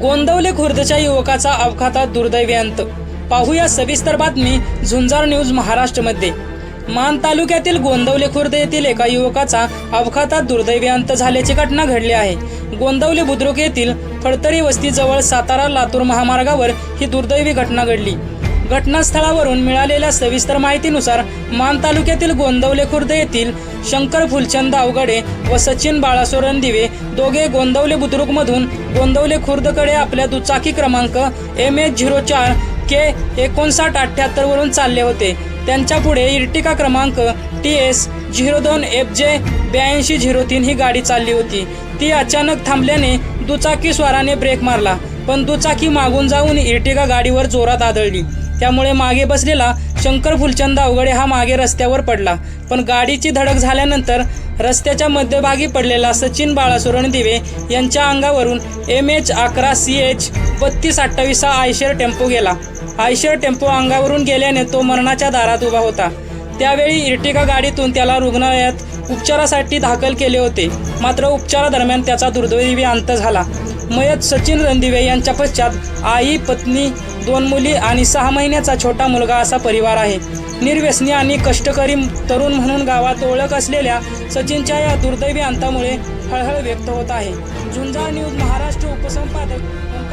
गोंदवले खुर्दच्या युवकाचा अपघातात दुर्दैवी अंत पाहूया सविस्तर बातमी झुंजार न्यूज महाराष्ट्रमध्ये. मान तालुक्यातील गोंदवले खुर्द येथील एका युवकाचा अपघातात दुर्दैवी अंत झाल्याची घटना घडली आहे. गोंदवले बुद्रुक येथील फडतरी वस्तीजवळ सातारा लातूर महामार्गावर ही दुर्दैवी घटना घडली. घटनास्थळावरून मिळालेल्या सविस्तर माहितीनुसार मान तालुक्यातील गोंदवले खुर्द येथील शंकर फुलचंद अवघडे व सचिन बाळासोरन दिवे दोघे गोंदवले बुद्रुकमधून गोंदवले खुर्दकडे आपल्या दुचाकी क्रमांक एम एच झिरो चार के एकोणसाठ अठ्ठ्याहत्तरवरून चालले होते. त्यांच्या पुढे इर्टिका क्रमांक टी एस झिरो दोन एफ जे ब्याऐंशी झिरो तीन ही गाडी चालली होती. ती अचानक थांबल्याने दुचाकी स्वाराने ब्रेक मारला पण दुचाकी मागून जाऊन इर्टिका गाडीवर जोरात आदळली. त्यामुळे मागे बसलेला शंकर फुलचंद अवघडे हा मागे रस्त्यावर पडला. पण गाडीची धडक झाल्यानंतर रस्त्याच्या मध्यभागी पडलेला सचिन बाळासुरण दिवे यांच्या अंगावरून एम एच अकरा सी एच बत्तीस अठ्ठावीस हा आयशर टेम्पो गेला. आयशर टेम्पो अंगावरून गेल्याने तो मरणाच्या दारात उभा होता. त्यावेळी इर्टिका गाडीतून त्याला रुग्णालयात उपचारासाठी दाखल केले होते. मात्र उपचारादरम्यान त्याचा दुर्दैवी अंत झाला. मयत सचिन रणदिवे यांच्या पश्चात आई पत्नी दोन मुली आणि सहा महिन्याचा छोटा मुलगा असा परिवार आहे. निर्व्यसनी आणि कष्टकरी तरुण म्हणून गावात ओळख असलेल्या सचिनच्या या दुर्दैवी अंतामुळे हळहळ व्यक्त होत आहे. झुंजार न्यूज महाराष्ट्र उपसंपादक